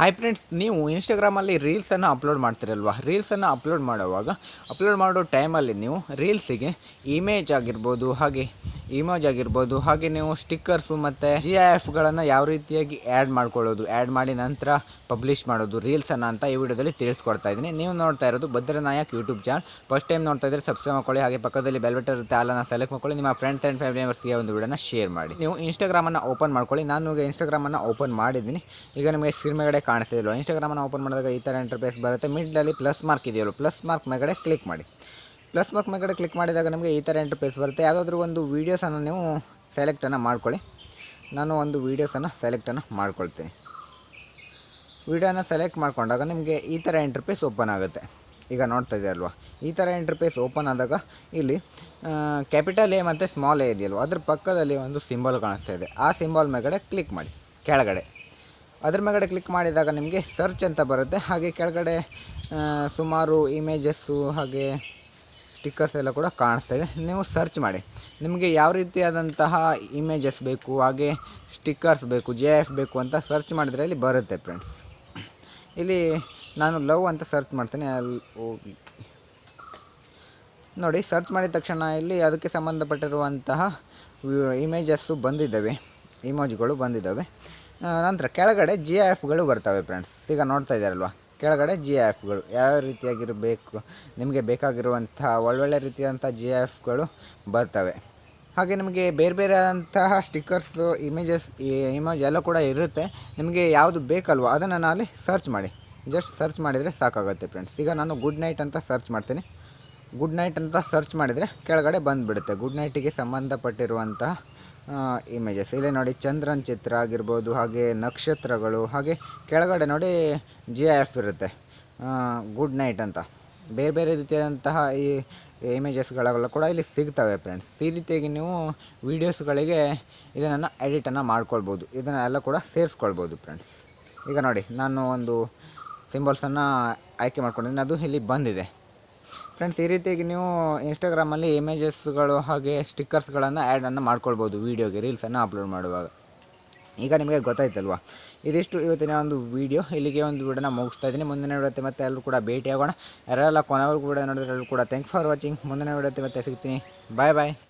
Hi friends ನೀವು ಇನ್ಸ್ಟಾಗ್ರಾಮಲ್ಲಿ ರೀಲ್ಸನ್ನು ಅಪ್ಲೋಡ್ ಮಾಡ್ತೀರಲ್ವಾ? ರೀಲ್ಸನ್ನು ಅಪ್ಲೋಡ್ ಮಾಡುವಾಗ ಅಪ್ಲೋಡ್ ಮಾಡೋ ಟೈಮಲ್ಲಿ ನೀವು ರೀಲ್ಸಿಗೆ ಇಮೇಜ್ ಆಗಿರ್ಬೋದು, ಹಾಗೆ ಇಮೇಜ್ ಆಗಿರ್ಬೋದು, ಹಾಗೆ ನೀವು ಸ್ಟಿಕ್ಕರ್ಸು ಮತ್ತು ಜಿ ಐ ಎಫ್ಗಳನ್ನು ಯಾವ ರೀತಿಯಾಗಿ ಆ್ಯಡ್ ಮಾಡ್ಕೊಳ್ಳೋದು ಆ್ಯಡ್ ಮಾಡಿ ನಂತರ ಪಬ್ಲಿಷ್ ಮಾಡೋದು ರೀಲ್ಸನ್ನು ಅಂತ ಈ ವಿಡಿಯೋದಲ್ಲಿ ತಿಳಿಸ್ಕೊಡ್ತಾ ಇದ್ದೀನಿ. ನೀವು ನೋಡ್ತಾ ಇರೋದು Bhadranayak YouTube channel first time ನೋಡ್ತಾ ಇದ್ದರೆ ಸಬ್ಸ್ಕ್ರೈಬ್ ಮಾಡ್ಕೊಳ್ಳಿ, ಹಾಗೆ ಪಕ್ಕದಲ್ಲಿ ಬೆಲ್ ಬಟನ್ ಇರುತ್ತೆ, ಅಲ್ಲನ್ನು ಸೆಲೆಕ್ಟ್ ಮಾಡ್ಕೊಳ್ಳಿ, ನಿಮ್ಮ ಫ್ರೆಂಡ್ಸ್ ಆ್ಯಂಡ್ ಫ್ಯಾಮಿಲಿ ಮೆಂಬರ್ಸ್ಗೆ ಒಂದು ವಿಡಿಯೋನ ಶೇರ್ ಮಾಡಿ. ನೀವು ಇನ್ಸ್ಟಾಗ್ರಾಮನ್ನು ಓಪನ್ ಮಾಡ್ಕೊಳ್ಳಿ, ನಾನು ಈಗ ಇನ್ಸ್ಟಾಗ್ರಾಮನ್ನು ಓಪನ್ ಮಾಡಿದ್ದೀನಿ. ಈಗ ನಿಮಗೆ ಸ್ಕ್ರೀನ್ ಮೇಗಡೆ ಕಾಣಿಸ್ತಿದ್ರು ಇನ್ಸ್ಟಾಗ್ರಾಮನ್ನು ಓಪನ್ ಮಾಡಿದಾಗ ಈ ಥರ ಇಂಟರ್ಫೇಸ್ ಬರುತ್ತೆ ಮಿಡ್ಲಲ್ಲಿ ಪ್ಲಸ್ ಮಾರ್ಕ್ ಇದೆಯಲ್ಲ ಪ್ಲಸ್ ಮಾರ್ಕ್ ಮೇಗಡೆ ಕ್ಲಿಕ್ ಮಾಡಿ. ಪ್ಲಸ್ ಮಾರ್ಕ್ ಮೇಗಡೆ ಕ್ಲಿಕ್ ಮಾಡಿದಾಗ ನಿಮಗೆ ಈ ಥರ ಇಂಟರ್ಫೇಸ್ ಬರುತ್ತೆ. ಯಾವುದಾದ್ರೂ ಒಂದು ವೀಡಿಯೋಸನ್ನು ನೀವು ಸೆಲೆಕ್ಟನ್ನು ಮಾಡ್ಕೊಳ್ಳಿ. ನಾನು ಒಂದು ವೀಡಿಯೋಸನ್ನು ಸೆಲೆಕ್ಟನ್ನು ಮಾಡ್ಕೊಳ್ತೀನಿ. ವೀಡಿಯೋನ ಸೆಲೆಕ್ಟ್ ಮಾಡಿಕೊಂಡಾಗ ನಿಮಗೆ ಈ ಥರ ಇಂಟರ್ಫೇಸ್ ಓಪನ್ ಆಗುತ್ತೆ. ಈಗ ನೋಡ್ತಾ ಇದೆಯಲ್ವಾ ಈ ಥರ ಇಂಟರ್ಫೇಸ್ ಓಪನ್ ಆದಾಗ ಇಲ್ಲಿ ಕ್ಯಾಪಿಟಲ್ ಎ ಮತ್ತು ಸ್ಮಾಲ್ ಎ ಇದೆಯಲ್ವ? ಅದ್ರ ಪಕ್ಕದಲ್ಲಿ ಒಂದು ಸಿಂಬಲ್ ಕಾಣಿಸ್ತಾ ಇದೆ. ಆ ಸಿಂಬಲ್ ಮೇಗಡೆ ಕ್ಲಿಕ್ ಮಾಡಿ. ಕೆಳಗಡೆ. ಅದ್ರ ಮೇಗಡೆ ಕ್ಲಿಕ್ ಮಾಡಿದಾಗ ನಿಮಗೆ ಸರ್ಚ್ ಅಂತ ಬರುತ್ತೆ. ಹಾಗೆ ಕೆಳಗಡೆ ಸುಮಾರು ಇಮೇಜಸ್ಸು ಹಾಗೆ ಸ್ಟಿಕ್ಕರ್ಸ್ ಎಲ್ಲ ಕೂಡ ಕಾಣಿಸ್ತಾ ಇದೆ. ನೀವು ಸರ್ಚ್ ಮಾಡಿ. ನಿಮಗೆ ಯಾವ ರೀತಿಯಾದಂತಹ ಇಮೇಜಸ್ ಬೇಕು, ಹಾಗೆ ಸ್ಟಿಕ್ಕರ್ಸ್ ಬೇಕು ಜೆ ಎಫ್ ಬೇಕು ಅಂತ ಸರ್ಚ್ ಮಾಡಿದರೆ ಇಲ್ಲಿ ಬರುತ್ತೆ ಫ್ರೆಂಡ್ಸ್ ಇಲ್ಲಿ ನಾನು ಲವ್ ಅಂತ ಸರ್ಚ್ ಮಾಡ್ತೀನಿ. ಅಲ್ಲಿ ನೋಡಿ ಸರ್ಚ್ ಮಾಡಿದ ತಕ್ಷಣ ಇಲ್ಲಿ ಅದಕ್ಕೆ ಸಂಬಂಧಪಟ್ಟಿರುವಂತಹ ಇಮೇಜಸ್ಸು ಬಂದಿದ್ದಾವೆ. ಇಮೇಜ್ಗಳು ಬಂದಿದ್ದಾವೆ. ನಂತರ ಕೆಳಗಡೆ ಜಿ ಎಫ್ಗಳು ಬರ್ತವೆ ಫ್ರೆಂಡ್ಸ್ ಈಗ ನೋಡ್ತಾ ಇದ್ದಾರಲ್ವ? ಕೆಳಗಡೆ ಜಿ ಎಫ್ಗಳು ಯಾವ ರೀತಿಯಾಗಿರಬೇಕು, ನಿಮಗೆ ಬೇಕಾಗಿರುವಂತಹ ಒಳ್ಳೊಳ್ಳೆ ರೀತಿಯಾದಂಥ ಜಿ ಎಫ್ಗಳು ಬರ್ತವೆ. ಹಾಗೆ ನಿಮಗೆ ಬೇರೆ ಬೇರೆ ಆದಂತಹ ಸ್ಟಿಕ್ಕರ್ಸು ಇಮೇಜಸ್ ಇಮೇಜ್ ಎಲ್ಲ ಕೂಡ ಇರುತ್ತೆ. ನಿಮಗೆ ಯಾವುದು ಬೇಕಲ್ವ ಅದನ್ನು ನಾಳೆ ಸರ್ಚ್ ಮಾಡಿ. ಜಸ್ಟ್ ಸರ್ಚ್ ಮಾಡಿದರೆ ಸಾಕಾಗುತ್ತೆ ಫ್ರೆಂಡ್ಸ್ ಈಗ ನಾನು ಗುಡ್ ನೈಟ್ ಅಂತ ಸರ್ಚ್ ಮಾಡ್ತೀನಿ. ಗುಡ್ ನೈಟ್ ಅಂತ ಸರ್ಚ್ ಮಾಡಿದರೆ ಕೆಳಗಡೆ ಬಂದುಬಿಡುತ್ತೆ. ಗುಡ್ ನೈಟಿಗೆ ಸಂಬಂಧಪಟ್ಟಿರುವಂತಹ ಇಮೇಜಸ್ ಇಲ್ಲಿ ನೋಡಿ ಚಂದ್ರನ ಚಿತ್ರ ಆಗಿರ್ಬೋದು, ಹಾಗೆ ನಕ್ಷತ್ರಗಳು, ಹಾಗೆ ಕೆಳಗಡೆ ನೋಡಿ ಜಿ ಎಫ್ ಇರುತ್ತೆ. ಗುಡ್ ನೈಟ್ ಅಂತ. ಬೇರೆ ಬೇರೆ ರೀತಿಯಾದಂತಹ ಈ ಇಮೇಜಸ್ಗಳೆಲ್ಲ ಕೂಡ ಇಲ್ಲಿ ಸಿಗ್ತವೆ ಫ್ರೆಂಡ್ಸ್ ಈ ರೀತಿಯಾಗಿ ನೀವು ವೀಡಿಯೋಸ್ಗಳಿಗೆ ಇದನ್ನು ಎಡಿಟನ್ನು ಮಾಡ್ಕೊಳ್ಬೋದು. ಇದನ್ನೆಲ್ಲ ಕೂಡ ಸೇರಿಸ್ಕೊಳ್ಬೋದು ಫ್ರೆಂಡ್ಸ್ ಈಗ ನೋಡಿ, ನಾನು ಒಂದು ಸಿಂಬಲ್ಸನ್ನು ಆಯ್ಕೆ ಮಾಡ್ಕೊಂಡಿದ್ದೀನಿ. ಅದು ಇಲ್ಲಿ ಬಂದಿದೆ. ಫ್ರೆಂಡ್ಸ್ ಈ ರೀತಿಯಾಗಿ ನೀವು ಇನ್ಸ್ಟಾಗ್ರಾಮಲ್ಲಿ ಇಮೇಜಸ್ಗಳು ಹಾಗೆ ಸ್ಟಿಕ್ಕರ್ಸ್ಗಳನ್ನು ಆ್ಯಡನ್ನು ಮಾಡ್ಕೊಳ್ಬೋದು ವೀಡಿಯೋಗೆ ರೀಲ್ಸನ್ನು ಅಪ್ಲೋಡ್ ಮಾಡುವಾಗ. ಈಗ ನಿಮಗೆ ಗೊತ್ತಾಯ್ತಲ್ವಾ? ಇದಿಷ್ಟು ಇವತ್ತಿನ ಒಂದು ವೀಡಿಯೋ ಇಲ್ಲಿಗೆ ಒಂದು ವಿಡಿಯೋನ ಮುಗಿಸ್ತಾ ಇದ್ದೀನಿ. ಮುಂದಿನ ವಿಡಿಯೋತ್ತೆ ಮತ್ತೆ ಎಲ್ಲರೂ ಕೂಡ ಭೇಟಿ ಆಗೋಣ ಯಾರೆಲ್ಲ ಕೊನೆವರೆಗೂ ಕೂಡ ನೋಡಿದ್ರೆ ಎಲ್ಲರೂ ಕೂಡ ಥ್ಯಾಂಕ್ ಫಾರ್ ವಾಚಿಂಗ್ ಮುಂದಿನ ವಿಡಿಯೋತ್ತೆ ಮತ್ತೆ ಸಿಗ್ತೀನಿ. ಬಾಯ್ ಬಾಯ್